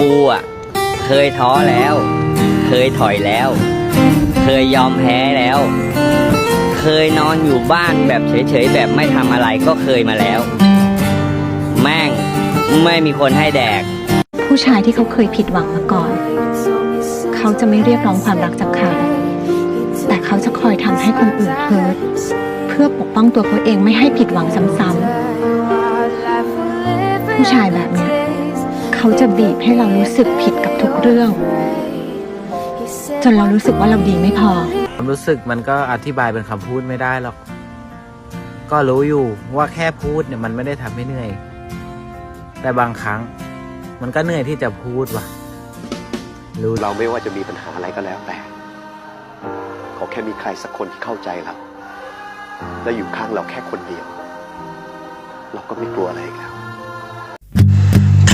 กูอะ เคยท้อแล้ว เคยถอยแล้ว เคยยอมแพ้แล้ว เคยนอนอยู่บ้านแบบเฉยๆแบบไม่ทำอะไรก็เคยมาแล้ว แม่งไม่มีคนให้แดก ผู้ชายที่เขาเคยผิดหวังมาก่อน เขาจะไม่เรียกร้องความรักจากใคร แต่เขาจะคอยทำให้คนอื่นเฮิร์ตเพื่อปกป้องตัวเขาเองไม่ให้ผิดหวังซ้ำๆผู้ชายแบบนี้ เขาจะบีบให้เรารู้สึกผิดกับทุกเรื่อง จนเรารู้สึกว่าเราดีไม่พอ ความรู้สึกมันก็อธิบายเป็นคำพูดไม่ได้หรอก ก็รู้อยู่ว่าแค่พูดเนี่ยมันไม่ได้ทำให้เหนื่อย แต่บางครั้ง มันก็เหนื่อยที่จะพูดว่ะ รู้เราไม่ว่าจะมีปัญหาอะไรก็แล้วแต่ ขอแค่มีใครสักคนที่เข้าใจเรา และอยู่ข้างเราแค่คนเดียว เราก็ไม่กลัวอะไรอีกแล้ว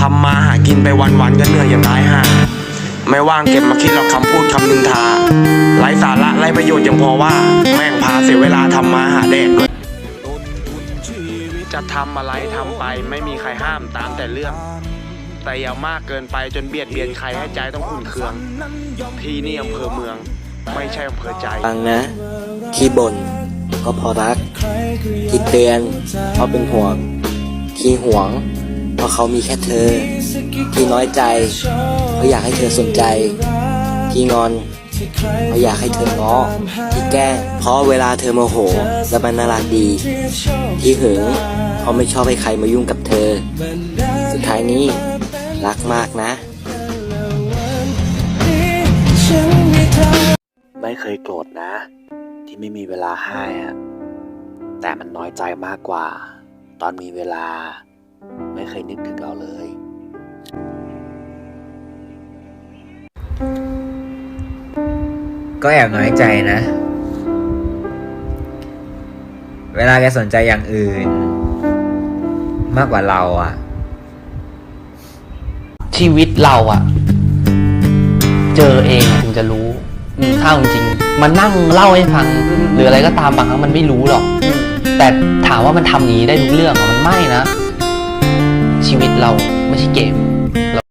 ทำมาหากินไปวันๆก็เหนื่อยอย่างตายห่าไม่ว่างเก็บมาคิดหรอกคำพูดคำนินทาไร้สาระไร้ประโยชน์อย่างพอว่า แม่งพาเสียเวลาทำมาหาแดกเลยจะทำอะไรทำไปไม่มีใครห้ามตามแต่เรื่อง แต่อย่ามากเกินไปจนเบียดเบียนใครให้ใจต้องขุ่นเคือง ที่นี่อำเภอเมือง ไม่ใช่อำเภอใจฟังนะ ที่บ่นก็เพอรัก ที่เตือนเพราะเป็นห่วง ที่ห่วง เพราะเขามีแค่เธอ ที่น้อยใจเพราอยากให้เธอสนใจ ที่งอนเพราอยากให้เธอง้อที่แกล้เพราะเวลาเธอโมโหแล้วมันน่ารักดี ที่หึงเพราไม่ชอบให้ใครมายุ่งกับเธอ สุดท้ายนี้รักมากนะ ไม่เคยโกรธนะ ที่ไม่มีเวลาให้อะแต่มันน้อยใจมากกว่า ตอนมีเวลา ไม่เคยนึกถึงเราเลย ก็แอบน้อยใจนะ เวลาแกสนใจอย่างอื่น มากกว่าเราอะชีวิตเราอะเจอเองถึงจะรู้ถ้าจริงมันนั่งเล่าให้ฟัง หรืออะไรก็ตามบางครั้งมันไม่รู้หรอก แต่ถามว่ามันทำอย่างนี้ได้ทุกเรื่องมันไม่นะ ชีวิตเราไม่ใช่เกม